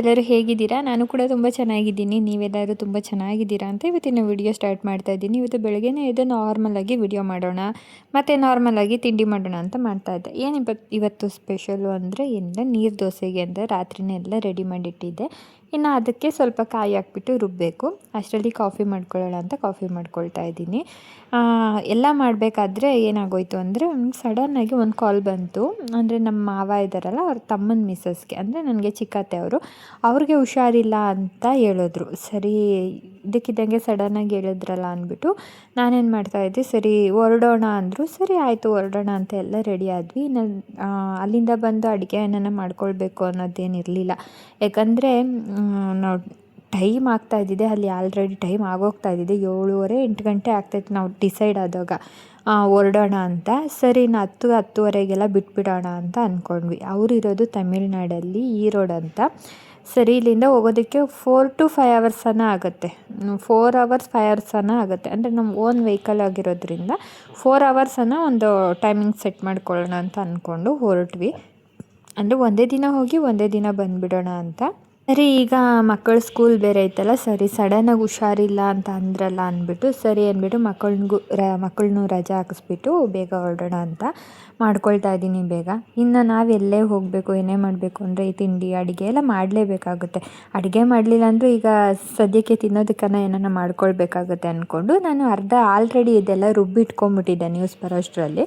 ಎಲ್ಲರೂ ಹೇಗಿದ್ದೀರಾ? ನಾನು ಕೂಡ ತುಂಬ ಚೆನ್ನಾಗಿದ್ದೀನಿ. ನೀವೆಲ್ಲರೂ ತುಂಬ ಚೆನ್ನಾಗಿದ್ದೀರಾ ಅಂತ ಇವತ್ತಿನ ವಿಡಿಯೋ ಸ್ಟಾರ್ಟ್ ಮಾಡ್ತಾ ಇದ್ದೀನಿ. ಇವತ್ತು ಬೆಳಗ್ಗೆನೇ ಇದು ನಾರ್ಮಲಾಗಿ ವಿಡಿಯೋ ಮಾಡೋಣ. ಮತ್ತು ನಾರ್ಮಲಾಗಿ ತಿಂಡಿ ಮಾಡೋಣ ಅಂತ ಮಾಡ್ತಾ ಇದ್ದೆ. ಏನು ಇವತ್ತು ಇವತ್ತು ಸ್ಪೆಷಲು ಅಂದರೆ ಏನಿಲ್ಲ ನೀರು ದೋಸೆಗೆ ಅಂದರೆ ರಾತ್ರಿನೇ ಎಲ್ಲ ರೆಡಿ ಮಾಡಿಟ್ಟಿದ್ದೆ. ಇನ್ನು ಅದಕ್ಕೆ ಸ್ವಲ್ಪ ಕಾಯಿ ಹಾಕ್ಬಿಟ್ಟು ರುಬ್ಬಬೇಕು ಅಷ್ಟರಲ್ಲಿ ಕಾಫಿ ಮಾಡ್ಕೊಳ್ಳೋಣ ಅಂತ ಕಾಫಿ ಮಾಡ್ಕೊಳ್ತಾ ಇದ್ದೀನಿ. ಎಲ್ಲ ಮಾಡಬೇಕಾದ್ರೆ ಏನಾಗೋಯ್ತು ಅಂದರೆ ಸಡನ್ನಾಗಿ ಒಂದು ಕಾಲ್ ಬಂತು. ಅಂದರೆ ನಮ್ಮ ಮಾವ ಇದ್ದಾರಲ್ಲ, ಅವ್ರ ತಮ್ಮನ ಮಿಸ್ಸಸ್ಗೆ ಅಂದರೆ ನನಗೆ ಚಿಕ್ಕತ್ತೆ ಅವರು. ಅವ್ರಿಗೆ ಹುಷಾರಿಲ್ಲ ಅಂತ ಹೇಳಿದ್ರು. ಸರಿ ಇದಕ್ಕಿದ್ದಂಗೆ ಸಡನ್ನಾಗಿ ಹೇಳಿದ್ರಲ್ಲ ಅಂದ್ಬಿಟ್ಟು, ನಾನೇನು ಮಾಡ್ತಾಯಿದ್ದೆ ಸರಿ ಹೊರಡೋಣ ಅಂದರು, ಸರಿ ಆಯಿತು ಹೊರಡೋಣ ಅಂತ ಎಲ್ಲ ರೆಡಿ ಆದ್ವಿ. ನಾನು ಅಲ್ಲಿಂದ ಬಂದು ಅಡುಗೆ ಏನಾನ ಮಾಡ್ಕೊಳ್ಬೇಕು ಅನ್ನೋದೇನಿರಲಿಲ್ಲ ಯಾಕಂದರೆ ನಾವು ಟೈಮ್ ಆಗ್ತಾ ಇದ್ದಿದೆ, ಅಲ್ಲಿ ಆಲ್ರೆಡಿ ಟೈಮ್ ಆಗೋಗ್ತಾ ಇದ್ದಿದೆ, ಏಳುವರೆ ಎಂಟು ಗಂಟೆ ಆಗ್ತಾಯಿತ್ತು ನಾವು ಡಿಸೈಡ್ ಆದಾಗ. ಹೊರಡೋಣ ಅಂತ, ಸರಿ ನಾ ಹತ್ತು, ಹತ್ತುವರೆಗೆಲ್ಲ ಬಿಟ್ಬಿಡೋಣ ಅಂತ ಅಂದ್ಕೊಂಡ್ವಿ ಅವ್ರು ಇರೋದು ತಮಿಳ್ನಾಡಲ್ಲಿ ರೋಡ್ ಅಂತ. ಸರಿ ಇಲ್ಲಿಂದ ಹೋಗೋದಕ್ಕೆ ಫೋರ್ ಟು ಫೈವ್ ಅವರ್ಸನ ಆಗುತ್ತೆ. ಫೋರ್ ಅವರ್ಸ್ ಫೈವ್ ಅವರ್ಸನ ಆಗುತ್ತೆ. ಅಂದರೆ ನಮ್ಮ ಓನ್ ವೆಹಿಕಲ್ ಆಗಿರೋದ್ರಿಂದ ಫೋರ್ ಅವರ್ಸನ ಒಂದು ಟೈಮಿಂಗ್ ಸೆಟ್ ಮಾಡ್ಕೊಳ್ಳೋಣ ಅಂತ ಅಂದ್ಕೊಂಡು ಹೊರಟ್ವಿ. ಅಂದರೆ ಒಂದೇ ದಿನ ಹೋಗಿ ಒಂದೇ ದಿನ ಬಂದುಬಿಡೋಣ ಅಂತ. ಸರಿ, ಈಗ ಮಕ್ಕಳ ಸ್ಕೂಲ್ ಬೇರೆ ಐತಲ್ಲ, ಸರಿ ಸಡನ್ನಾಗಿ ಹುಷಾರಿಲ್ಲ ಅಂತ ಅಂದ್ರಲ್ಲ ಅಂದ್ಬಿಟ್ಟು, ಸರಿ ಅಂದ್ಬಿಟ್ಟು ಮಕ್ಕಳಿಗೂ ರ, ಮಕ್ಕಳನ್ನೂ ರಜೆ ಹಾಕಿಸ್ಬಿಟ್ಟು ಬೇಗ ಹೊರಡೋಣ ಅಂತ. ಮಾಡ್ಕೊಳ್ತಾ ಇದ್ದೀನಿ ಬೇಗ. ಇನ್ನು ನಾವು ಎಲ್ಲೇ ಹೋಗಬೇಕು, ಏನೇ ಮಾಡಬೇಕು ಅಂದರೆ ಈ ತಿಂಡಿ, ಅಡುಗೆ ಎಲ್ಲ ಮಾಡಲೇಬೇಕಾಗುತ್ತೆ. ಅಡುಗೆ ಮಾಡಲಿಲ್ಲ ಅಂದರೂ ಈಗ ಸದ್ಯಕ್ಕೆ ತಿನ್ನೋದಕ್ಕನ್ನ ಏನನ್ನ ಮಾಡ್ಕೊಳ್ಬೇಕಾಗುತ್ತೆ ಅಂದ್ಕೊಂಡು ನಾನು ಅರ್ಧ ಆಲ್ರೆಡಿ ಇದೆಲ್ಲ ರುಬ್ಬಿಟ್ಕೊಂಬಿಟ್ಟಿದ್ದೆ ನ್ಯೂಸ್ ಬರೋಷ್ಟರಲ್ಲಿ.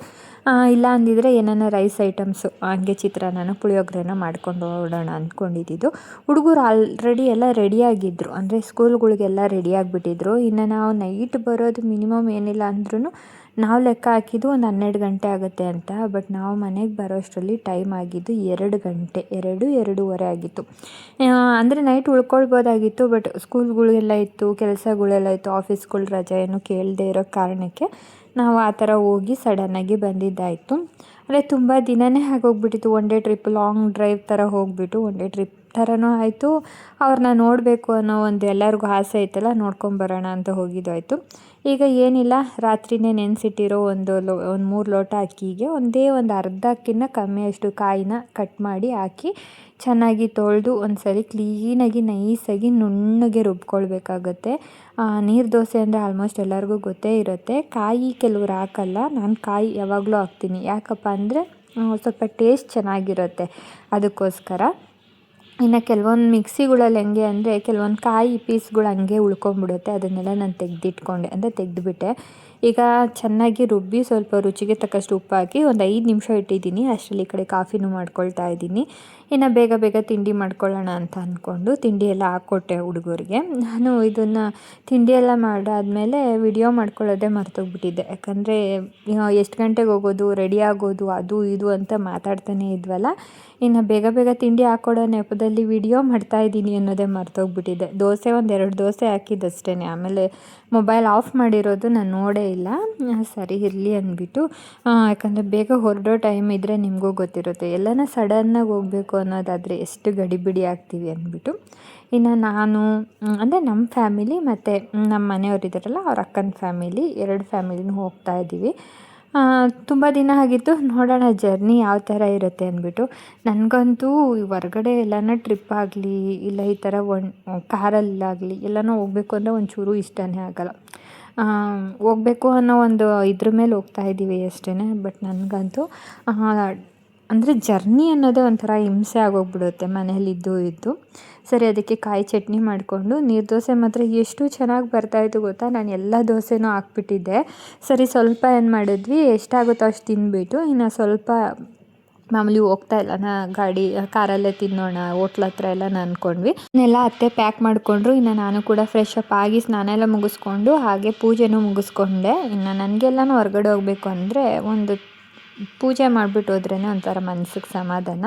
ಇಲ್ಲ ಅಂದಿದ್ರೆ ಏನಾನ ರೈಸ್ ಐಟಮ್ಸು ಹಂಗೆ ಚಿತ್ರಾನ್ನ ಪುಳಿಯೋಗರೆನ ಮಾಡ್ಕೊಂಡು ಹೋಗೋಣ ಅಂದ್ಕೊಂಡಿದ್ದು ಹುಡುಗರು ಆಲ್ರೆಡಿ ಎಲ್ಲ ರೆಡಿಯಾಗಿದ್ದರು ಅಂದರೆ ಸ್ಕೂಲ್ಗಳಿಗೆಲ್ಲ ರೆಡಿಯಾಗಿಬಿಟ್ಟಿದ್ರು ಇನ್ನು ನಾವು ನೈಟ್ ಬರೋದು ಮಿನಿಮಮ್ ಏನಿಲ್ಲ ಅಂದ್ರೂ ನಾವು ಲೆಕ್ಕ ಹಾಕಿದ್ದು ಒಂದು ಹನ್ನೆರಡು ಗಂಟೆ ಆಗುತ್ತೆ ಅಂತ, ಬಟ್ ನಾವು ಮನೆಗೆ ಬರೋಷ್ಟರಲ್ಲಿ ಟೈಮ್ ಆಗಿದ್ದು ಎರಡು ಗಂಟೆ, ಎರಡು, ಎರಡೂವರೆ ಆಗಿತ್ತು. ಅಂದರೆ ನೈಟ್ ಉಳ್ಕೊಳ್ಬೋದಾಗಿತ್ತು, ಬಟ್ ಸ್ಕೂಲ್ಗಳೆಲ್ಲ ಇತ್ತು ಕೆಲಸಗಳೆಲ್ಲ ಇತ್ತು, ಆಫೀಸ್ಗಳು ರಜೆ ಏನು ಕೇಳದೆ ಇರೋ ಕಾರಣಕ್ಕೆ ನಾವು ಆ ಥರ ಹೋಗಿ ಸಡನ್ನಾಗಿ ಬಂದಿದ್ದಾಯಿತು. ಅಂದರೆ ತುಂಬ ದಿನವೇ ಆಗೋಗ್ಬಿಟ್ಟಿತ್ತು, one day trip, long drive ಥರ ಹೋಗಿಬಿಟ್ಟು ಒನ್ ಡೇ ಟ್ರಿಪ್ ಥರನೂ ಆಯಿತು. ಅವ್ರನ್ನ ನೋಡಬೇಕು ಅನ್ನೋ ಒಂದು ಎಲ್ಲರಿಗೂ ಆಸೆ ಐತಲ್ಲ ನೋಡ್ಕೊಂಬರೋಣ ಅಂತ ಹೋಗಿದ್ದಾಯಿತು ಈಗ ಏನಿಲ್ಲ, ರಾತ್ರಿನೇ ನೆನೆಸಿಟ್ಟಿರೋ ಒಂದು ಲೋ, ಒಂದು ಮೂರು ಲೋಟ ಅಕ್ಕಿಗೆ ಒಂದೇ ಒಂದು ಅರ್ಧ ಅಕ್ಕಿನ ಕಮ್ಮಿಯಷ್ಟು ಕಾಯಿನ ಕಟ್ ಮಾಡಿ ಹಾಕಿ ಚೆನ್ನಾಗಿ ತೊಳೆದು ಒಂದು ಸರಿ ಕ್ಲೀನಾಗಿ ನೈಸಾಗಿ ನುಣ್ಣಗೆ ರುಬ್ಕೊಳ್ಬೇಕಾಗತ್ತೆ. ನೀರು ದೋಸೆ ಅಂದರೆ ಆಲ್ಮೋಸ್ಟ್ ಎಲ್ಲರಿಗೂ ಗೊತ್ತೇ ಇರುತ್ತೆ. ಕಾಯಿ ಕೆಲವ್ರು ಹಾಕಲ್ಲ, ನಾನು ಕಾಯಿ ಯಾವಾಗಲೂ ಹಾಕ್ತೀನಿ. ಯಾಕಪ್ಪ ಅಂದರೆ ಸ್ವಲ್ಪ ಟೇಸ್ಟ್ ಚೆನ್ನಾಗಿರುತ್ತೆ ಅದಕ್ಕೋಸ್ಕರ. ಇನ್ನು ಕೆಲವೊಂದು ಮಿಕ್ಸಿಗಳಲ್ಲಿ ಹೆಂಗೆ ಅಂದರೆ ಕೆಲವೊಂದು ಕಾಯಿ ಪೀಸ್ಗಳು ಹಂಗೆ ಉಳ್ಕೊಂಬಿಡುತ್ತೆ. ಅದನ್ನೆಲ್ಲ ನಾನು ತೆಗೆದಿಟ್ಕೊಂಡೆ. ಅಂದರೆ ತೆಗೆದುಬಿಟ್ಟೆ. ಈಗ ಚೆನ್ನಾಗಿ ರುಬ್ಬಿ ಸ್ವಲ್ಪ ರುಚಿಗೆ ತಕ್ಕಷ್ಟು ಉಪ್ಪು ಹಾಕಿ ಒಂದು ಐದು ನಿಮಿಷ ಇಟ್ಟಿದ್ದೀನಿ. ಅಷ್ಟರಲ್ಲಿ ಈ ಕಡೆ ಕಾಫಿನೂ ಮಾಡ್ಕೊಳ್ತಾ ಇದ್ದೀನಿ. ಇನ್ನು ಬೇಗ ಬೇಗ ತಿಂಡಿ ಮಾಡ್ಕೊಳ್ಳೋಣ ಅಂತ ಅಂದ್ಕೊಂಡು ತಿಂಡಿ ಎಲ್ಲ ಹಾಕ್ಕೊಟ್ಟೆ ಹುಡುಗರಿಗೆ. ನಾನು ಇದನ್ನು ತಿಂಡಿ ಎಲ್ಲ ಮಾಡಾದಮೇಲೆ ವಿಡಿಯೋ ಮಾಡ್ಕೊಳ್ಳೋದೇ ಮರ್ತೋಗ್ಬಿಟ್ಟಿದ್ದೆ. ಯಾಕಂದರೆ ಎಷ್ಟು ಗಂಟೆಗೆ ಹೋಗೋದು ರೆಡಿ ಆಗೋದು, ಅದು, ಇದು ಅಂತ ಮಾತಾಡ್ತಾನೆ ಇದ್ವಲ್ಲ, ಇನ್ನು ಬೇಗ ಬೇಗ ತಿಂಡಿ ಹಾಕ್ಕೊಡೋ ನೆಪದಲ್ಲಿ ವಿಡಿಯೋ ಮಾಡ್ತಾ ಇದ್ದೀನಿ ಅನ್ನೋದೇ ಮರ್ತೋಗ್ಬಿಟ್ಟಿದ್ದೆ ದೋಸೆ ಒಂದು ಎರಡು ದೋಸೆ ಹಾಕಿದ್ದಷ್ಟೇ ಆಮೇಲೆ ಮೊಬೈಲ್ ಆಫ್ ಮಾಡಿರೋದು ನಾನು ನೋಡೇ ಇಲ್ಲ. ಸರಿ ಇರಲಿ ಅಂದ್ಬಿಟ್ಟು ಯಾಕಂದರೆ ಬೇಗ ಹೊರಡೋ ಟೈಮ್ ಇದ್ದರೆ ನಿಮಗೂ ಗೊತ್ತಿರುತ್ತೆ. ಎಲ್ಲನ ಸಡನ್ನಾಗಿ ಹೋಗಬೇಕು ಅನ್ನೋದಾದರೆ ಎಷ್ಟು ಗಡಿಬಿಡಿ ಆಗ್ತೀವಿ ಅಂದ್ಬಿಟ್ಟು. ಇನ್ನು ನಾನು ಅಂದರೆ ನಮ್ಮ ಫ್ಯಾಮಿಲಿ ಮತ್ತು ನಮ್ಮ ಮನೆಯವ್ರು ಇದ್ದಾರಲ್ಲ, ಅವ್ರ ಅಕ್ಕನ ಫ್ಯಾಮಿಲಿ, ಎರಡು ಫ್ಯಾಮಿಲಿನೂ ಹೋಗ್ತಾ ಇದ್ದೀವಿ. ತುಂಬ ದಿನ ಆಗಿತ್ತು, ನೋಡೋಣ ಜರ್ನಿ ಯಾವ ಥರ ಇರುತ್ತೆ ಅಂದ್ಬಿಟ್ಟು. ನನಗಂತೂ ಹೊರಗಡೆ ಎಲ್ಲಾನ ಟ್ರಿಪ್ ಆಗಲಿ, ಇಲ್ಲ ಈ ಥರ ಒನ್, ಕಾರಲ್ಲಾಗಲಿ, ಎಲ್ಲನೂ ಹೋಗ್ಬೇಕು ಅಂದರೆ ಒಂಚೂರು ಇಷ್ಟನೇ ಆಗಲ್ಲ. ಹೋಗಬೇಕು ಅನ್ನೋ ಒಂದು ಇದ್ರ ಮೇಲೆ ಹೋಗ್ತಾ ಇದ್ದೀವಿ ಅಷ್ಟೇ ಬಟ್ ನನಗಂತೂ ಅಂದರೆ ಜರ್ನಿ ಅನ್ನೋದೇ ಒಂಥರ ಹಿಂಸೆ ಆಗೋಗ್ಬಿಡುತ್ತೆ ಮನೇಲಿದ್ದು ಇದ್ದು ಸರಿ, ಅದಕ್ಕೆ ಕಾಯಿ ಚಟ್ನಿ ಮಾಡಿಕೊಂಡು ನೀರು ದೋಸೆ ಮಾತ್ರ ಎಷ್ಟು ಚೆನ್ನಾಗಿ ಬರ್ತಾಯಿತ್ತು ಗೊತ್ತಾ? ನಾನು ಎಲ್ಲ ದೋಸೆನೂ ಹಾಕ್ಬಿಟ್ಟಿದ್ದೆ. ಸರಿ, ಸ್ವಲ್ಪ ಏನು ಮಾಡಿದ್ವಿ, ಎಷ್ಟಾಗುತ್ತೋ ಅಷ್ಟು ತಿಂದ್ಬಿಟ್ಟು ಇನ್ನು ಸ್ವಲ್ಪ ಮಾಮೂಲಿ ಹೋಗ್ತಾ ಇಲ್ಲ. ನಾ ಗಾಡಿ, ಕಾರಲ್ಲೇ ತಿನ್ನೋಣ, ಹೋಟ್ಲ್ ಹತ್ರ ಎಲ್ಲ ಅಂದ್ಕೊಂಡ್ವಿ ಇನ್ನೆಲ್ಲ ಅತ್ತೆ ಪ್ಯಾಕ್ ಮಾಡಿಕೊಂಡ್ರು, ಇನ್ನು ನಾನು ಕೂಡ ಫ್ರೆಶ್ ಅಪ್ ಆಗಿ ಸ್ನಾನ ಎಲ್ಲ ಮುಗಿಸ್ಕೊಂಡು, ಹಾಗೆ ಪೂಜೆನೂ ಮುಗಿಸ್ಕೊಂಡೆ. ಇನ್ನು ನನಗೆಲ್ಲನೂ ಹೊರಗಡೆ ಹೋಗಬೇಕು ಅಂದರೆ ಒಂದು ಪೂಜೆ ಮಾಡಿಬಿಟ್ಟು ಹೋದ್ರೇ ಒಂಥರ ಮನಸ್ಸಿಗೆ ಸಮಾಧಾನ.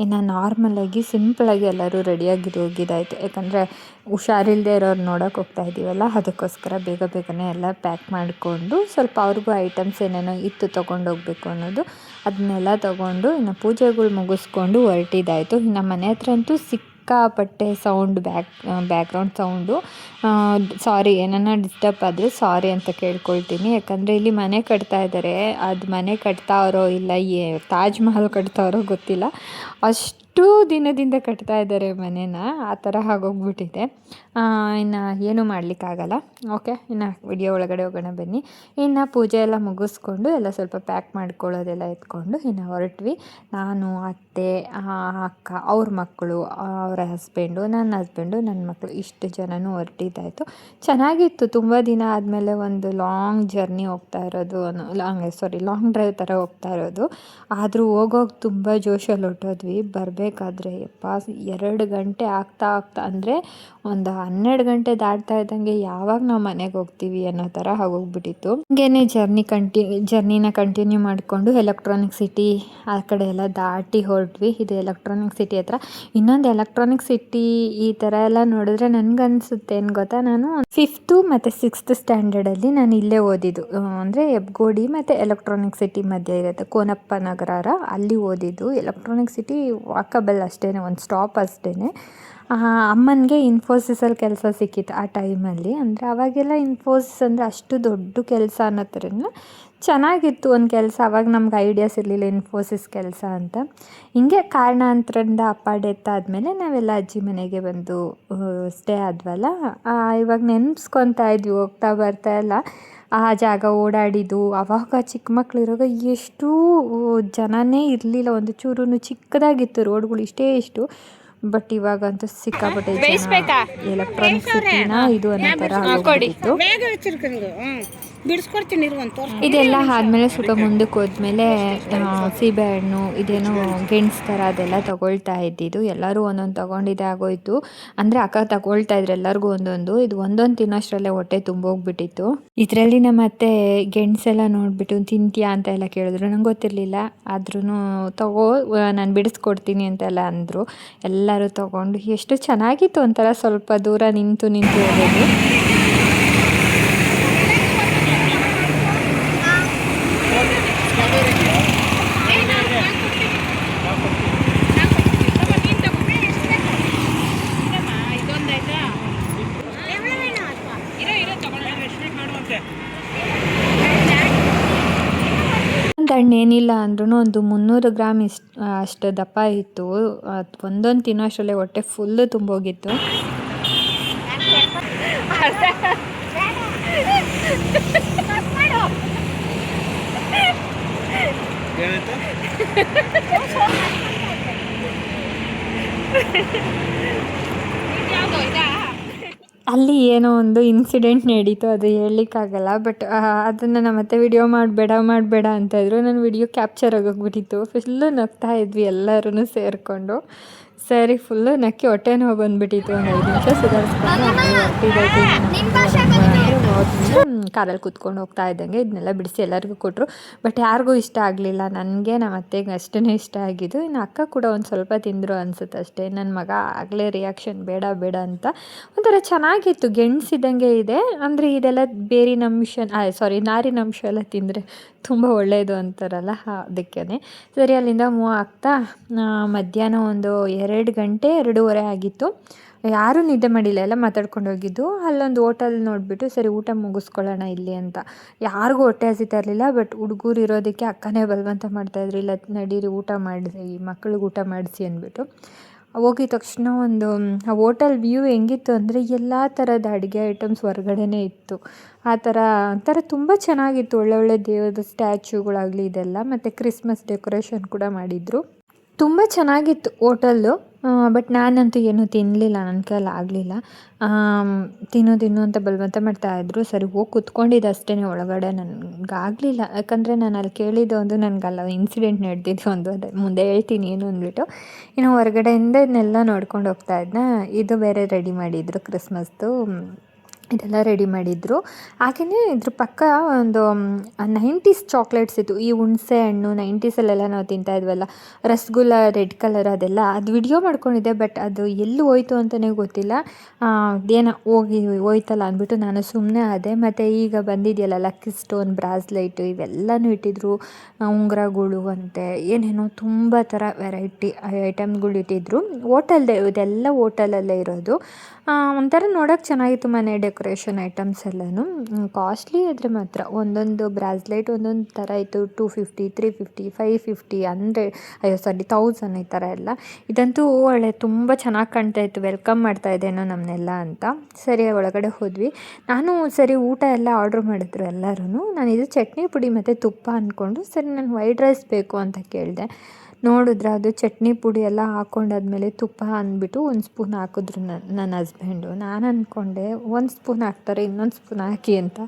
ಇನ್ನು ನಾರ್ಮಲಾಗಿ ಸಿಂಪಲಾಗಿ ಎಲ್ಲರೂ ರೆಡಿಯಾಗಿದ್ದು ಹೋಗಿದ್ದಾಯಿತು ಯಾಕಂದರೆ ಹುಷಾರಿಲ್ಲದೆ ಇರೋರು ನೋಡೋಕೆ ಹೋಗ್ತಾ ಇದ್ದೀವಲ್ಲ ಅದಕ್ಕೋಸ್ಕರ ಬೇಗ ಬೇಗನೆ ಎಲ್ಲ ಪ್ಯಾಕ್ ಮಾಡಿಕೊಂಡು ಸ್ವಲ್ಪ ಅವ್ರಿಗೂ ಐಟಮ್ಸ್ ಏನೇನೋ ಇತ್ತು ತೊಗೊಂಡೋಗ್ಬೇಕು ಅನ್ನೋದು, ಅದನ್ನೆಲ್ಲ ತೊಗೊಂಡು ಇನ್ನು ಪೂಜೆಗಳು ಮುಗಿಸ್ಕೊಂಡು ಹೊರಟಿದ್ದಾಯಿತು ಇನ್ನು ಮನೆ ಹತ್ರ ಅಂತೂ ಸಿಕ್ಕ ಸಿಕ್ಕಾಪಟ್ಟೆ sound back background sound. Sorry, ಏನನ್ನ ಡಿಸ್ಟರ್ಬ್ ಆದರೆ ಸಾರಿ ಅಂತ ಕೇಳ್ಕೊಳ್ತೀನಿ. ಯಾಕಂದರೆ ಇಲ್ಲಿ ಮನೆ ಕಟ್ತಾ ಇದ್ದಾರೆ ಅದು ಮನೆ ಕಟ್ತಾವ್ರೋ ಇಲ್ಲ, ಏ, ತಾಜ್ ಮಹಲ್ ಕಟ್ತಾವ್ರೋ ಗೊತ್ತಿಲ್ಲ. ಅಷ್ಟು ಎಷ್ಟು ದಿನದಿಂದ ಕಟ್ತಾ ಇದ್ದಾರೆ ಮನೇನ, ಆ ಥರ ಆಗೋಗ್ಬಿಟ್ಟಿದೆ. ಇನ್ನು ಏನೂ ಮಾಡಲಿಕ್ಕಾಗಲ್ಲ. ಓಕೆ, ಇನ್ನು ವಿಡಿಯೋ ಒಳಗಡೆ ಹೋಗೋಣ ಬನ್ನಿ. ಇನ್ನು ಪೂಜೆ ಎಲ್ಲ ಮುಗಿಸ್ಕೊಂಡು ಎಲ್ಲ ಸ್ವಲ್ಪ ಪ್ಯಾಕ್ ಮಾಡ್ಕೊಳ್ಳೋದೆಲ್ಲ ಎತ್ಕೊಂಡು ಇನ್ನು ಹೊರಟ್ವಿ. ನಾನು, ಅತ್ತೆ ಅಕ್ಕ, ಅವ್ರ ಮಕ್ಕಳು, ಅವರ ಹಸ್ಬೆಂಡು, ನನ್ನ ಹಸ್ಬೆಂಡು, ನನ್ನ ಮಕ್ಕಳು ಇಷ್ಟು ಜನನೂ ಹೊರಟಿದ್ದಾಯಿತು. ಚೆನ್ನಾಗಿತ್ತು, ತುಂಬ ದಿನ ಆದಮೇಲೆ ಒಂದು ಲಾಂಗ್ ಜರ್ನಿ ಹೋಗ್ತಾ ಇರೋದು ಲಾಂಗ್ ಸಾರಿ ಲಾಂಗ್ ಡ್ರೈವ್ ಥರ ಹೋಗ್ತಾ ಇರೋದು. ಆದರೂ ಹೋಗೋಗಿ ತುಂಬ ಜೋಶಲ್ಲಿ ಹೊಟ್ಟೋದ್ವಿ ಬರಬೇಕಾದ್ರೆ ಯಪ್ಪ, ಎರಡು ಗಂಟೆ ಆಗ್ತಾ ಆಗ್ತಾ ಅಂದರೆ ಒಂದು ಹನ್ನೆರಡು ಗಂಟೆ ದಾಟ್ತಾ ಇದ್ದಂಗೆ ಯಾವಾಗ ನಾವು ಮನೆಗೆ ಹೋಗ್ತೀವಿ ಅನ್ನೋ ಥರ ಆಗೋಗ್ಬಿಟ್ಟಿತ್ತು. ಹಂಗೇನೆ ಜರ್ನಿ ಕಂಟಿ, ಜರ್ನಿನ ಕಂಟಿನ್ಯೂ ಮಾಡಿಕೊಂಡು ಎಲೆಕ್ಟ್ರಾನಿಕ್ ಸಿಟಿ ಆ ಕಡೆ ಎಲ್ಲ ದಾಟಿ ಹೊರಟ್ವಿ. ಇದು ಎಲೆಕ್ಟ್ರಾನಿಕ್ ಸಿಟಿ ಹತ್ರ. ಇನ್ನೊಂದು ಎಲೆಕ್ಟ್ರಾನಿಕ್ ಸಿಟಿ ಈ ಥರ ಎಲ್ಲ ನೋಡಿದ್ರೆ ನನಗನ್ಸುತ್ತೆ. ಏನು ಗೊತ್ತಾ? ನಾನು ಫಿಫ್ತು ಮತ್ತು ಸಿಕ್ಸ್ತ್ ಸ್ಟ್ಯಾಂಡರ್ಡಲ್ಲಿ ನಾನು ಇಲ್ಲೇ ಓದಿದ್ದು. ಅಂದರೆ ಎಬ್ಗೋಡಿ ಮತ್ತು ಎಲೆಕ್ಟ್ರಾನಿಕ್ ಸಿಟಿ ಮಧ್ಯೆ ಇರುತ್ತೆ. ಕೋನಪ್ಪ ನಗರ ಅಲ್ಲಿ ಓದಿದ್ದು. ಎಲೆಕ್ಟ್ರಾನಿಕ್ ಸಿಟಿ ವಾಕಬಲ್ ಅಷ್ಟೇ ಒಂದು ಸ್ಟಾಪ್ ಅಷ್ಟೇ ಅಮ್ಮನಿಗೆ ಇನ್ಫೋಸಿಸಲ್ಲಿ ಕೆಲಸ ಸಿಕ್ಕಿತ್ತು ಆ ಟೈಮಲ್ಲಿ ಅಂದರೆ ಅವಾಗೆಲ್ಲ ಇನ್ಫೋಸಿಸ್ ಅಂದರೆ ಅಷ್ಟು ದೊಡ್ಡ ಕೆಲಸ ಅನ್ನೋ ಥರ ಚೆನ್ನಾಗಿತ್ತು ಒಂದು ಕೆಲಸ. ಅವಾಗ ನಮ್ಗೆ ಐಡಿಯಾಸ್ ಇರಲಿಲ್ಲ ಇನ್ಫೋಸಿಸ್ ಕೆಲಸ ಅಂತ. ಹಿಂಗೆ ಕಾರಣಾಂತರದಿಂದ ಅಪ್ಪ ಡೆತ್ ಆದಮೇಲೆ ನಾವೆಲ್ಲ ಅಜ್ಜಿ ಮನೆಗೆ ಬಂದು ಸ್ಟೇ ಆದ್ವಲ್ಲ. ಇವಾಗ ನೆನೆಸ್ಕೊತಾ ಇದ್ವಿ, ಹೋಗ್ತಾ ಬರ್ತಾ ಎಲ್ಲ. ಆ ಜಾಗ ಓಡಾಡಿದ್ದು ಅವಾಗ ಚಿಕ್ಕ ಮಕ್ಳು ಎಷ್ಟು ಜನನೇ ಇರಲಿಲ್ಲ. ಒಂದು ಚೂರು ಚಿಕ್ಕದಾಗಿತ್ತು ರೋಡ್ಗಳು ಇಷ್ಟೇ ಇಷ್ಟು. ಬಟ್ ಇವಾಗಂತೂ ಸಿಕ್ಕಾಪಟ್ಟೆ ಎಲೆಕ್ಟ್ರಾನಿಕ್ ಸಿಟಿನ ಇದು ಅನ್ನೋ ಥರ ಆಗೋಗ್ಬಿಟ್ಟಿತ್ತು. ಬಿಡಿಸ್ಕೊಡ್ತೀನಿ ಇದೆಲ್ಲ ಆದಮೇಲೆ ಸ್ವಲ್ಪ ಮುಂದಕ್ಕೆ ಹೋದ್ಮೇಲೆ ಸೀಬೆಹಣ್ಣು, ಇದೇನೋ ಗೆಣಸು ಥರ ಅದೆಲ್ಲ ತಗೊಳ್ತಾ ಇದ್ದಿದ್ದು. ಎಲ್ಲರೂ ಒಂದೊಂದು ತಗೊಂಡಿದ್ದೆ, ಆಗೋಯ್ತು. ಅಂದರೆ ಅಕ್ಕ ತಗೊಳ್ತಾ ಇದ್ರು, ಎಲ್ಲರಿಗೂ ಒಂದೊಂದು. ಇದು ಒಂದೊಂದು ತಿನ್ನೋಷ್ಟರಲ್ಲೇ ಹೊಟ್ಟೆ ತುಂಬೋಗ್ಬಿಟ್ಟಿತ್ತು. ಇದರಲ್ಲಿ ನಮ್ಮ ಅತ್ತೆ ಗೆಣಸೆಲ್ಲ ನೋಡಿಬಿಟ್ಟು, ತಿಂತೀಯಾ? ಅಂತ ಎಲ್ಲ ಕೇಳಿದ್ರು. ನಂಗೆ ಗೊತ್ತಿರಲಿಲ್ಲ. ಆದ್ರೂ ತಗೋ ನಾನು ಬಿಡಿಸ್ಕೊಡ್ತೀನಿ ಅಂತೆಲ್ಲ ಅಂದರು. ಎಲ್ಲರೂ ತಗೊಂಡು, ಎಷ್ಟು ಚೆನ್ನಾಗಿತ್ತು ಒಂಥರ ಸ್ವಲ್ಪ ದೂರ ನಿಂತು ನಿಂತು ಹೋಗೋದು. ಏನಿಲ್ಲ ಅಂದ್ರೂ ಒಂದು ಮುನ್ನೂರು ಗ್ರಾಮ್ ಇಷ್ಟು ಅಷ್ಟು ದಪ್ಪ ಇತ್ತು. ಅದು ಒಂದೊಂದು ತಿನ್ನೋ ಅಷ್ಟರಲ್ಲೇ ಹೊಟ್ಟೆ ಫುಲ್ಲು ತುಂಬೋಗಿತ್ತು. ಅಲ್ಲಿ ಏನೋ ಒಂದು ಇನ್ಸಿಡೆಂಟ್ ನಡೀತು, ಅದು ಹೇಳಲಿಕ್ಕಾಗಲ್ಲ ಬಟ್ ಅದನ್ನು ನಮ್ಮ ಮತ್ತೆ ವಿಡಿಯೋ ಮಾಡಬೇಡ ಮಾಡಬೇಡ ಅಂತ ಇದ್ದರು ನಾನು ವಿಡಿಯೋ ಕ್ಯಾಪ್ಚರ್ ಆಗೋಗ್ಬಿಟ್ಟಿತ್ತು. ಫುಲ್ಲು ನಗ್ತಾ ಇದ್ವಿ ಎಲ್ಲರೂ ಸೇರಿಕೊಂಡು. ಸರಿ ಫುಲ್ಲು ನಕ್ಕಿ ಹೊಟ್ಟೆ ನೋವು ಬಂದ್ಬಿಟ್ಟಿತ್ತು ಒಂದು ಐದು ನಿಮಿಷ ಸುಧಾರಿಸ್ಕೊಂಡು ಕಾರಲ್ಲಿ ಕೂತ್ಕೊಂಡು ಹೋಗ್ತಾ ಇದ್ದಂಗೆ ಇದನ್ನೆಲ್ಲ ಬಿಡಿಸಿ ಎಲ್ಲರಿಗೂ ಕೊಟ್ಟರು ಬಟ್ ಯಾರಿಗೂ ಇಷ್ಟ ಆಗಲಿಲ್ಲ. ನನಗೆ ನಮ್ಮ ಅತ್ತೆಗೆ ಅಷ್ಟೇ ಇಷ್ಟ ಆಗಿದ್ದು. ಇನ್ನು ಅಕ್ಕ ಕೂಡ ಒಂದು ಸ್ವಲ್ಪ ತಿಂದರು ಅನ್ಸುತ್ತೆ ಅಷ್ಟೇ. ನನ್ನ ಮಗ ಆಗಲೇ ರಿಯಾಕ್ಷನ್ ಬೇಡ ಬೇಡ ಅಂತ. ಒಂಥರ ಚೆನ್ನಾಗಿತ್ತು. ಗೆಣಸಿದಂಗೆ ಇದೆ. ಅಂದರೆ ಇದೆಲ್ಲ ಬೇರಿನ ಅಂಶ ಸಾರಿ ನಾರಿನ ಅಂಶ ಎಲ್ಲ ತಿಂದರೆ ತುಂಬ ಒಳ್ಳೆಯದು ಅಂತಾರಲ್ಲ ಅದಕ್ಕೇ ಸರಿ ಅಲ್ಲಿಂದ ಮೂವ್ ಆಗ್ತಾ ಮಧ್ಯಾಹ್ನ ಒಂದು ಎರಡು ಗಂಟೆ ಎರಡೂವರೆ ಆಗಿತ್ತು. ಯಾರೂ ನಿದ್ದೆ ಮಾಡಿಲ್ಲ, ಎಲ್ಲ ಮಾತಾಡ್ಕೊಂಡು ಹೋಗಿದ್ದು. ಅಲ್ಲೊಂದು ಹೋಟೆಲ್ ನೋಡಿಬಿಟ್ಟು, ಸರಿ, ಊಟ ಮುಗಿಸ್ಕೊಳ್ಳೋಣ ಇಲ್ಲಿ ಅಂತ. ಯಾರಿಗೂ ಹೊಟ್ಟೆ ಹಸಿತಾ ಇರಲಿಲ್ಲ, ಬಟ್ ಹುಡುಗರು ಇರೋದಕ್ಕೆ ಅಕ್ಕನೇ ಬಲವಂತ ಮಾಡ್ತಾಯಿದ್ರು ಇಲ್ಲ, ನಡೀರಿ, ಊಟ ಮಾಡಿಸಿ, ಮಕ್ಳಿಗೆ ಊಟ ಮಾಡಿಸಿ ಅಂದ್ಬಿಟ್ಟು. ಹೋಗಿದ ತಕ್ಷಣ ಒಂದು, ಆ ಹೋಟೆಲ್ ವ್ಯೂ ಹೆಂಗಿತ್ತು ಅಂದರೆ, ಎಲ್ಲ ಥರದ ಅಡುಗೆ ಐಟಮ್ಸ್ ಹೊರ್ಗಡೆನೇ ಇತ್ತು. ಆ ಥರ ಒಂಥರ ತುಂಬ ಚೆನ್ನಾಗಿತ್ತು. ಒಳ್ಳೊಳ್ಳೆ ಒಳ್ಳೆ ದೇವ್ರದ್ದು ಸ್ಟ್ಯಾಚ್ಯೂಗಳಾಗಲಿ ಇದೆಲ್ಲ. ಮತ್ತು ಕ್ರಿಸ್ಮಸ್ ಡೆಕೋರೇಷನ್ ಕೂಡ ಮಾಡಿದರು. ತುಂಬ ಚೆನ್ನಾಗಿತ್ತು ಓಟಲ್ಲು ಬಟ್ ನಾನಂತೂ ಏನೂ ತಿನ್ನಲಿಲ್ಲ ನನ್ನ ಕೈಯಲ್ಲಿ ಆಗಲಿಲ್ಲ. ತಿನ್ನು ತಿನ್ನು ಅಂತ ಬಲವಂತ ಮಾಡ್ತಾಯಿದ್ರು ಸರಿ, ಹೋಗಿ ಕುತ್ಕೊಂಡಿದ್ದೆ ಅಷ್ಟೇ ಒಳಗಡೆ. ನನಗಾಗಲಿಲ್ಲ ಯಾಕಂದರೆ ನಾನು ಅಲ್ಲಿ ಕೇಳಿದ್ದು ಒಂದು ನನಗಲ್ಲ ಇನ್ಸಿಡೆಂಟ್ ನಡೆದಿದ್ದು ಒಂದು ಅದೇ. ಮುಂದೆ ಹೇಳ್ತೀನಿ ಏನು ಅಂದ್ಬಿಟ್ಟು. ಇನ್ನು ಹೊರಗಡೆಯಿಂದ ಇದನ್ನೆಲ್ಲ ನೋಡ್ಕೊಂಡು ಹೋಗ್ತಾ ಇದ್ದೆ ಇದು ಬೇರೆ ರೆಡಿ ಮಾಡಿದ್ರು ಕ್ರಿಸ್ಮಸ್ದು ಇದೆಲ್ಲ ರೆಡಿ ಮಾಡಿದ್ರು. ಹಾಗೆಯೇ ಇದ್ರ ಪಕ್ಕ ಒಂದು ನೈಂಟೀಸ್ ಚಾಕ್ಲೇಟ್ಸ್ ಇತ್ತು. ಈ ಹುಣಸೆ ಹಣ್ಣು ನೈಂಟೀಸಲ್ಲೆಲ್ಲ ನಾವು ತಿಂತಾ ಇದ್ವಲ್ಲ, ರಸಗುಲ್ಲ ರೆಡ್ ಕಲರ್ ಅದೆಲ್ಲ. ಅದು ವಿಡಿಯೋ ಮಾಡ್ಕೊಂಡಿದ್ದೆ ಬಟ್ ಅದು ಎಲ್ಲಿ ಹೋಯ್ತು ಅಂತಲೇ ಗೊತ್ತಿಲ್ಲ. ಏನೋ ಹೋಗಿ, ಹೋಯ್ತಲ್ಲ ಅಂದ್ಬಿಟ್ಟು ನಾನು ಸುಮ್ಮನೆ ಆದೆ. ಮತ್ತು ಈಗ ಬಂದಿದೆಯಲ್ಲ ಲಕ್ಕಿ ಸ್ಟೋನ್ ಬ್ರಾಸ್ಲೈಟು ಇವೆಲ್ಲನೂ ಇಟ್ಟಿದ್ರು. ಉಂಗುರಗಳು ಅಂತೆ, ಏನೇನೋ ತುಂಬ ಥರ ವೆರೈಟಿ ಐಟಮ್ಗಳು ಇಟ್ಟಿದ್ರು. ಹೋಟೆಲ್ದೆ ಇದೆಲ್ಲ ಹೋಟೆಲಲ್ಲೇ ಇರೋದು. ಒಂಥರ ನೋಡೋಕೆ ಚೆನ್ನಾಗಿತ್ತು ಮನೆ ಡೆಕೋರೇಷನ್ ಐಟಮ್ಸ್ ಎಲ್ಲನೂ. ಕಾಸ್ಟ್ಲಿ ಆದರೆ ಮಾತ್ರ. ಒಂದೊಂದು ಬ್ರಾಸ್ಲೆಟ್ ಒಂದೊಂದು ಥರ ಇತ್ತು. Two fifty three fifty five fifty hundred ಅಯ್ಯೋ ಸಾರಿ ತೌಸಂಡ್ ಈ ಥರ ಎಲ್ಲ. ಇದಂತೂ ಒಳ್ಳೆ, ತುಂಬ ಚೆನ್ನಾಗಿ ಕಾಣ್ತಾ ಇತ್ತು. ವೆಲ್ಕಮ್ ಮಾಡ್ತಾ ಇದ್ದೇನೋ ನಮ್ಮನ್ನೆಲ್ಲ ಅಂತ. ಸರಿ, ಒಳಗಡೆ ಹೋದ್ವಿ. ನಾನು ಸರಿ, ಊಟ ಎಲ್ಲ ಆರ್ಡ್ರ್ ಮಾಡಿದ್ರು ಎಲ್ಲರೂ ನಾನು ಇದು ಚಟ್ನಿ ಪುಡಿ ಮತ್ತು ತುಪ್ಪ ಅಂದ್ಕೊಂಡು ಸರಿ ನಾನು ವೈಟ್ ರೈಸ್ ಬೇಕು ಅಂತ ಕೇಳಿದೆ. ನೋಡಿದ್ರೆ ಅದು ಚಟ್ನಿ ಪುಡಿ ಎಲ್ಲ ಹಾಕೊಂಡಾದ್ಮೇಲೆ ತುಪ್ಪ ಅಂದ್ಬಿಟ್ಟು ಒಂದು ಸ್ಪೂನ್ ಹಾಕಿದ್ರು ನನ್ನ ನನ್ನ ಹಸ್ಬೆಂಡು. ನಾನು ಅಂದ್ಕೊಂಡೆ, ಒಂದು ಸ್ಪೂನ್ ಹಾಕ್ತಾರೆ, ಇನ್ನೊಂದು ಸ್ಪೂನ್ ಹಾಕಿ ಅಂತ.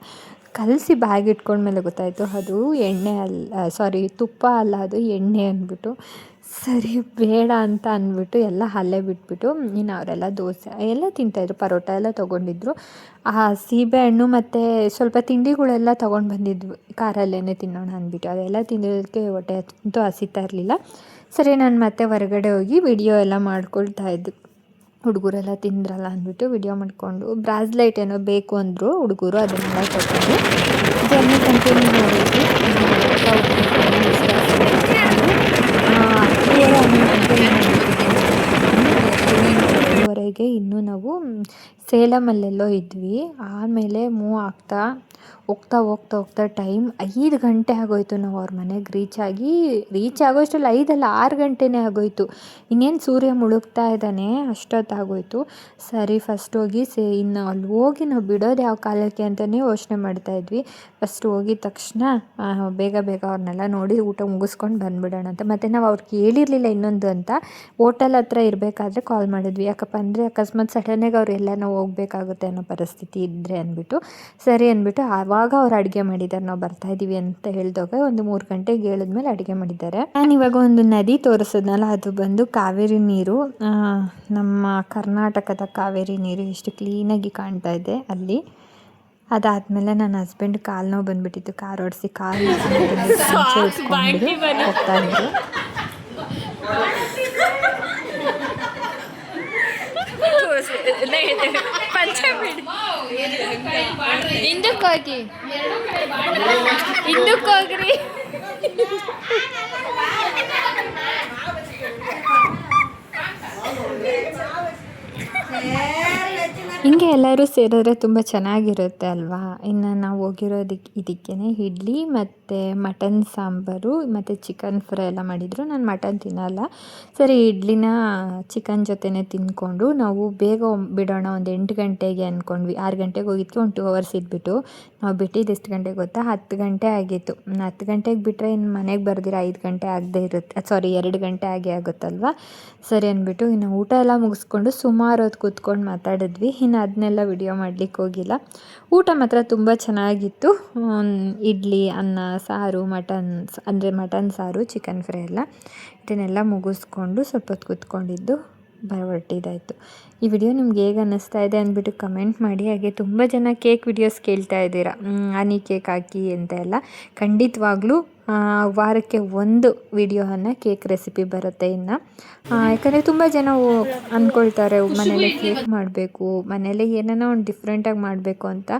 ಕಲಸಿ ಬ್ಯಾಗ್ ಇಟ್ಕೊಂಡ್ಮೇಲೆ ಗೊತ್ತಾಯಿತು, ಅದು ಎಣ್ಣೆ ಅಲ್ಲ ಸಾರಿ ತುಪ್ಪ ಅಲ್ಲ, ಅದು ಎಣ್ಣೆ ಅಂದ್ಬಿಟ್ಟು. ಸರಿ, ಬೇಡ ಅಂತ ಅಂದ್ಬಿಟ್ಟು ಎಲ್ಲ ಅಲ್ಲೇ ಬಿಟ್ಬಿಟ್ಟು, ಇನ್ನು ಅವರೆಲ್ಲ ದೋಸೆ, ಎಲ್ಲ ತಿಂತಾಯಿದ್ರು ಪರೋಟ ಎಲ್ಲ ತೊಗೊಂಡಿದ್ರು. ಆ ಸೀಬೆಹಣ್ಣು ಮತ್ತು ಸ್ವಲ್ಪ ತಿಂಡಿಗಳೆಲ್ಲ ತೊಗೊಂಡು ಬಂದಿದ್ವು ಕಾರಲ್ಲೇ ತಿನ್ನೋಣ ಅಂದ್ಬಿಟ್ಟು. ಅದೆಲ್ಲ ತಿನ್ನೋದಕ್ಕೆ ಹೊಟ್ಟೆ ಅಂತೂ ಹಸಿತಾ ಇರಲಿಲ್ಲ. ಸರಿ, ನಾನು ಮತ್ತೆ ಹೊರಗಡೆ ಹೋಗಿ ವಿಡಿಯೋ ಎಲ್ಲ ಮಾಡ್ಕೊಳ್ತಾ ಇದ್ದು. ಹುಡುಗರೆಲ್ಲ ತಿಂದ್ರಲ್ಲ ಅಂದ್ಬಿಟ್ಟು ವಿಡಿಯೋ ಮಾಡಿಕೊಂಡು, ಬ್ರಾಸ್ಲೈಟ್ ಏನೋ ಬೇಕು ಅಂದರು ಹುಡುಗರು, ಅದನ್ನೆಲ್ಲ ತೊಗೊಂಡು ಜರ್ನಿ ಕಂಟಿನ್ಯೂ ಮಾಡಿದ್ವಿ. ವರೆಗೆ ಇನ್ನೂ ನಾವು ಸೇಲಮಲ್ಲೆಲ್ಲೋ ಇದ್ವಿ. ಆಮೇಲೆ ಮೂವ್ ಆಗ್ತಾ ಹೋಗ್ತಾ ಹೋಗ್ತಾ ಹೋಗ್ತಾ ಟೈಮ್ ಐದು ಗಂಟೆ ಆಗೋಯ್ತು ನಾವು ಅವ್ರ ಮನೆಗೆ ರೀಚ್ ಆಗಿ ರೀಚ್ ಆಗೋಷ್ಟರಲ್ಲಿ ಐದಲ್ಲ ಆರು ಗಂಟೆನೇ ಆಗೋಯ್ತು. ಇನ್ನೇನು ಸೂರ್ಯ ಮುಳುಗ್ತಾ ಇದ್ದಾನೆ ಅಷ್ಟೊತ್ತಾಗೋಯ್ತು. ಸರಿ ಫಸ್ಟ್ ಹೋಗಿ ಸೇ, ಇನ್ನು ಅಲ್ಲಿ ಹೋಗಿ ನಾವು ಬಿಡೋದು ಯಾವ ಕಾಲಕ್ಕೆ ಅಂತಲೇ ಯೋಚನೆ ಮಾಡ್ತಾಯಿದ್ವಿ ಫಸ್ಟ್ ಹೋಗಿದ ತಕ್ಷಣ ಬೇಗ ಬೇಗ ಅವ್ರನ್ನೆಲ್ಲ ನೋಡಿ ಊಟ ಮುಗಿಸ್ಕೊಂಡು ಬಂದುಬಿಡೋಣ ಅಂತ. ಮತ್ತು ನಾವು ಅವ್ರು ಹೇಳಿರಲಿಲ್ಲ ಇನ್ನೊಂದು ಅಂತ. ಹೋಟೆಲ್ ಹತ್ರ ಇರಬೇಕಾದ್ರೆ ಕಾಲ್ ಮಾಡಿದ್ವಿ. ಯಾಕಪ್ಪ ಅಂದರೆ ಅಕಸ್ಮಾತ್ ಸಡನ್ನಾಗಿ ಅವ್ರು ಎಲ್ಲ ನಾವು ಹೋಗ್ಬೇಕಾಗುತ್ತೆ ಅನ್ನೋ ಪರಿಸ್ಥಿತಿ ಇದ್ದರೆ ಅಂದ್ಬಿಟ್ಟು. ಸರಿ ಅಂದ್ಬಿಟ್ಟು ಆವಾಗ ಅವ್ರು ಅಡುಗೆ ಮಾಡಿದ್ದಾರೆ ನಾವು ಬರ್ತಾ ಇದ್ದೀವಿ ಅಂತ ಹೇಳಿದಾಗ ಒಂದು ಮೂರು ಗಂಟೆಗೆ ಹೇಳಿದ್ಮೇಲೆ ಅಡುಗೆ ಮಾಡಿದ್ದಾರೆ. ನಾನು ಇವಾಗ ಒಂದು ನದಿ ತೋರಿಸೋದ್ನಲ್ಲ ಅದು ಬಂದು ಕಾವೇರಿ ನೀರು. ನಮ್ಮ ಕರ್ನಾಟಕದ ಕಾವೇರಿ ನೀರು ಎಷ್ಟು ಕ್ಲೀನಾಗಿ ಕಾಣ್ತಾ ಇದೆ ಅಲ್ಲಿ. ಅದಾದ್ಮೇಲೆ ನನ್ನ ಹಸ್ಬೆಂಡ್ ಕಾಲು ನೋವು ಬಂದುಬಿಟ್ಟಿತ್ತು ಕಾರ್ ಓಡಿಸಿ ಕಾಲು ಹೋಗ್ತಾ ಇದ್ರು ಹಿಂದಕ್ಕೋಗಿ ಹಿಂದಕ್ಕೋಗ್ರಿ ಹಿಂಗೆ ಎಲ್ಲರೂ ಸೇರಿದ್ರೆ ತುಂಬ ಚೆನ್ನಾಗಿರುತ್ತೆ ಅಲ್ವಾ? ಇನ್ನು ನಾವು ಹೋಗಿರೋದಕ್ಕೆ ಇದಕ್ಕೆ ಇಡ್ಲಿ ಮತ್ತು ಮಟನ್ ಸಾಂಬಾರು ಮತ್ತು ಚಿಕನ್ ಫ್ರೈ ಎಲ್ಲ ಮಾಡಿದರು. ನಾನು ಮಟನ್ ತಿನ್ನಲ್ಲ. ಸರಿ, ಇಡ್ಲಿನ ಚಿಕನ್ ಜೊತೆನೇ ತಿಂದ್ಕೊಂಡು ನಾವು ಬೇಗ ಬಿಡೋಣ ಒಂದು ಎಂಟು ಗಂಟೆಗೆ ಅಂದ್ಕೊಂಡ್ವಿ ಆರು ಗಂಟೆಗೆ ಹೋಗಿದ್ವಿ ಒಂದು ಟೂ ಅವರ್ಸ್ ಇದ್ಬಿಟ್ಟು. ನಾವು ಬಿಟ್ಟಿದ್ದು ಎಷ್ಟು ಗಂಟೆಗೆ ಗೊತ್ತಾ? ಹತ್ತು ಗಂಟೆ ಆಗಿತ್ತು. ಹತ್ತು ಗಂಟೆಗೆ ಬಿಟ್ಟರೆ ಇನ್ನು ಮನೆಗೆ ಬರ್ದಿರ ಐದು ಗಂಟೆ ಆಗದೆ ಇರುತ್ತೆ ಸಾರಿ ಎರಡು ಗಂಟೆ ಆಗೇ ಆಗುತ್ತಲ್ವ? ಸರಿ ಅಂದ್ಬಿಟ್ಟು ಇನ್ನು ಊಟ ಎಲ್ಲ ಮುಗಿಸ್ಕೊಂಡು ಸುಮಾರು ಹೊತ್ತು ಕೂತ್ಕೊಂಡು ಮಾತಾಡಿದ್ವಿ. ಇನ್ನು ಅದನ್ನೆಲ್ಲ ವಿಡಿಯೋ ಮಾಡಲಿಕ್ಕೆ ಹೋಗಿಲ್ಲ. ಊಟ ಮಾತ್ರ ತುಂಬ ಚೆನ್ನಾಗಿತ್ತು. ಇಡ್ಲಿ, ಅನ್ನ, ಸಾರು, ಮಟನ್ ಅಂದರೆ ಮಟನ್, ಸಾರು ಚಿಕನ್ ಫ್ರೈ ಎಲ್ಲ. ಇದನ್ನೆಲ್ಲ ಮುಗಿಸ್ಕೊಂಡು ಸ್ವಲ್ಪ ಹೊತ್ತು ಕೂತ್ಕೊಂಡಿದ್ದು ಹೊರಟಿದಾಯಿತು ಈ ವಿಡಿಯೋ ನಿಮ್ಗೆ ಹೇಗೆ ಅನ್ನಿಸ್ತಾ ಇದೆ ಅಂದ್ಬಿಟ್ಟು ಕಮೆಂಟ್ ಮಾಡಿ. ಹಾಗೆ ತುಂಬ ಜನ ಕೇಕ್ ವಿಡಿಯೋಸ್ ಕೇಳ್ತಾ ಇದ್ದೀರಾ. ಆನಿ ಕೇಕ್ ಹಾಕಿ ಅಂತ ಎಲ್ಲ. ಖಂಡಿತವಾಗ್ಲೂ ವಾರಕ್ಕೆ ಒಂದು ವಿಡಿಯೋವನ್ನು ಕೇಕ್ ರೆಸಿಪಿ ಬರುತ್ತೆ ಇನ್ನು. ಯಾಕಂದರೆ ತುಂಬ ಜನ ಅಂದ್ಕೊಳ್ತಾರೆ ಮನೇಲಿ ಕೇಕ್ ಮಾಡಬೇಕು, ಮನೇಲಿ ಏನಾನ ಒಂದು ಡಿಫ್ರೆಂಟಾಗಿ ಮಾಡಬೇಕು ಅಂತ.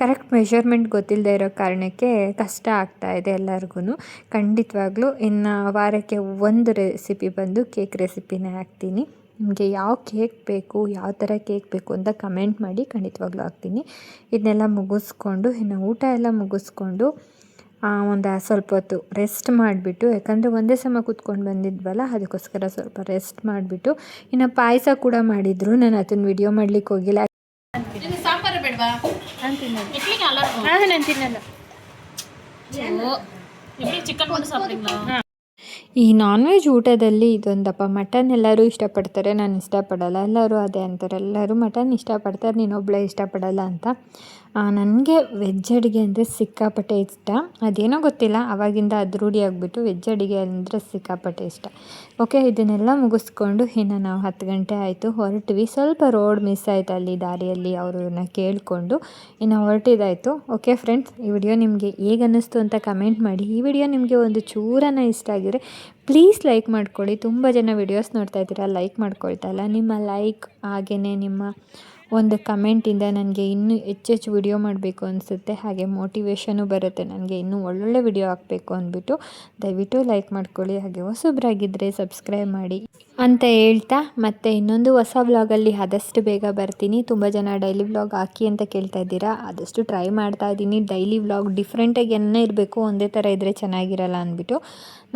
ಕರೆಕ್ಟ್ ಮೆಷರ್ಮೆಂಟ್ ಗೊತ್ತಿಲ್ಲದೆ ಇರೋ ಕಾರಣಕ್ಕೆ ಕಷ್ಟ ಆಗ್ತಾ ಇದೆ ಎಲ್ಲರಿಗೂ ಖಂಡಿತವಾಗ್ಲೂ ಇನ್ನು ವಾರಕ್ಕೆ ಒಂದು ರೆಸಿಪಿ ಬಂದು ಕೇಕ್ ರೆಸಿಪಿನೇ ಹಾಕ್ತೀನಿ. ನಿಮಗೆ ಯಾವ ಕೇಕ್ ಬೇಕು, ಯಾವ ಥರ ಕೇಕ್ ಬೇಕು ಅಂತ ಕಮೆಂಟ್ ಮಾಡಿ ಖಂಡಿತವಾಗ್ಲೂ ಹಾಕ್ತೀನಿ. ಇದನ್ನೆಲ್ಲ ಮುಗಿಸ್ಕೊಂಡು, ಇನ್ನು ಊಟ ಎಲ್ಲ ಮುಗಿಸ್ಕೊಂಡು ಒಂದು ಸ್ವಲ್ಪ ಹೊತ್ತು ರೆಸ್ಟ್ ಮಾಡಿಬಿಟ್ಟು ಯಾಕಂದರೆ ಒಂದೇ ಸಮ ಕೂತ್ಕೊಂಡು ಬಂದಿದ್ವಲ್ಲ ಅದಕ್ಕೋಸ್ಕರ ಸ್ವಲ್ಪ ರೆಸ್ಟ್ ಮಾಡಿಬಿಟ್ಟು ಇನ್ನು ಪಾಯಸ ಕೂಡ ಮಾಡಿದರು. ನಾನು ಅದನ್ನು ವಿಡಿಯೋ ಮಾಡ್ಲಿಕ್ಕೆ ಹೋಗಿಲ್ಲ. ನಾನು ತಿನ್ನಲ್ಲ. ಈ ನಾನ್ ವೆಜ್ ಊಟದಲ್ಲಿ ಇದೊಂದಪ್ಪ ಮಟನ್ ಎಲ್ಲರೂ ಇಷ್ಟಪಡ್ತಾರೆ ನಾನು ಇಷ್ಟಪಡಲ್ಲ. ಎಲ್ಲರೂ ಅದೇ ಅಂತಾರೆ. ಎಲ್ಲರೂ ಮಟನ್ ಇಷ್ಟಪಡ್ತಾರೆ ನೀನೊಬ್ಬಳೇ ಇಷ್ಟಪಡಲ್ಲ ಅಂತ. ನನಗೆ ವೆಜ್ ಅಡುಗೆ ಅಂದರೆ ಸಿಕ್ಕಾಪಟ್ಟೆ ಇಷ್ಟ. ಅದೇನೋ ಗೊತ್ತಿಲ್ಲ ಆವಾಗಿಂದ ಅದು ರೂಢಿಯಾಗಿಬಿಟ್ಟು ವೆಜ್ ಅಡುಗೆ ಅಂದರೆ ಸಿಕ್ಕಾಪಟ್ಟೆ ಇಷ್ಟ. ಓಕೆ ಇದನ್ನೆಲ್ಲ ಮುಗಿಸ್ಕೊಂಡು ಇನ್ನು ನಾವು ಹತ್ತು ಗಂಟೆ ಆಯಿತು. ಹೊರಟ್ವಿ. ಸ್ವಲ್ಪ ರೋಡ್ ಮಿಸ್ ಆಯಿತು ಅಲ್ಲಿ ದಾರಿಯಲ್ಲಿ ಅವ್ರನ್ನ ಕೇಳಿಕೊಂಡು. ಇನ್ನು ಹೊರಟಿದಾಯಿತು. ಓಕೆ ಫ್ರೆಂಡ್ಸ್ ಈ ವಿಡಿಯೋ ನಿಮಗೆ ಹೇಗೆ ಅನ್ನಿಸ್ತು ಅಂತ ಕಮೆಂಟ್ ಮಾಡಿ. ಈ ವಿಡಿಯೋ ನಿಮಗೆ ಒಂದು ಚೂರನ ಇಷ್ಟ ಆಗಿದ್ರೆ ಪ್ಲೀಸ್ ಲೈಕ್ ಮಾಡ್ಕೊಳ್ಳಿ. ತುಂಬ ಜನ ವಿಡಿಯೋಸ್ ನೋಡ್ತಾ ಇದ್ದೀರಾ ಲೈಕ್ ಮಾಡ್ಕೊಳ್ತಾ ಇಲ್ಲ. ನಿಮ್ಮ ಲೈಕ್ ಹಾಗೆಯೇ ನಿಮ್ಮ ಒಂದು ಕಮೆಂಟಿಂದ ನನಗೆ ಇನ್ನೂ ಹೆಚ್ಚೆಚ್ಚು ವಿಡಿಯೋ ಮಾಡಬೇಕು ಅನಿಸುತ್ತೆ. ಹಾಗೆ ಮೋಟಿವೇಶನು ಬರುತ್ತೆ. ನನಗೆ ಇನ್ನೂ ಒಳ್ಳೊಳ್ಳೆ ವಿಡಿಯೋ ಹಾಕಬೇಕು ಅಂದ್ಬಿಟ್ಟು ದಯವಿಟ್ಟು ಲೈಕ್ ಮಾಡ್ಕೊಳ್ಳಿ. ಹಾಗೆ ಹೊಸಬ್ರಾಗಿದ್ದರೆ ಸಬ್ಸ್ಕ್ರೈಬ್ ಮಾಡಿ. ಅಂತ ಹೇಳ್ತಾ ಮತ್ತೆ ಇನ್ನೊಂದು ಹೊಸ ವ್ಲಾಗಲ್ಲಿ ಆದಷ್ಟು ಬೇಗ ಬರ್ತೀನಿ. ತುಂಬ ಜನ ಡೈಲಿ ವ್ಲಾಗ್ ಹಾಕಿ ಅಂತ ಕೇಳ್ತಾ ಇದ್ದೀರಾ? ಆದಷ್ಟು ಟ್ರೈ ಮಾಡ್ತಾ ಇದ್ದೀನಿ. ಡೈಲಿ ವ್ಲಾಗ್ ಡಿಫ್ರೆಂಟಾಗಿ ಏನೇ ಇರಬೇಕು, ಒಂದೇ ಥರ ಇದ್ದರೆ ಚೆನ್ನಾಗಿರಲ್ಲ ಅಂದ್ಬಿಟ್ಟು.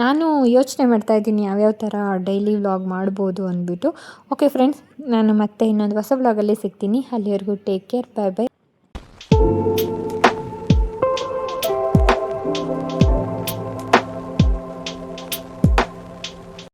ನಾನು ಯೋಚನೆ ಮಾಡ್ತಾ ಇದ್ದೀನಿ ಯಾವ್ಯಾವ ಥರ ಡೈಲಿ ವ್ಲಾಗ್ ಮಾಡ್ಬೋದು ಅಂದ್ಬಿಟ್ಟು. ಓಕೆ ಫ್ರೆಂಡ್ಸ್ ನಾನು ಮತ್ತೆ ಇನ್ನೊಂದು ಹೊಸ ವ್ಲಾಗಲ್ಲಿ ಸಿಗ್ತೀನಿ. ಅಲ್ಲಿವರೆಗೂ ಟೇಕ್ ಕೇರ್ ಬಾಯ್ ಬೈ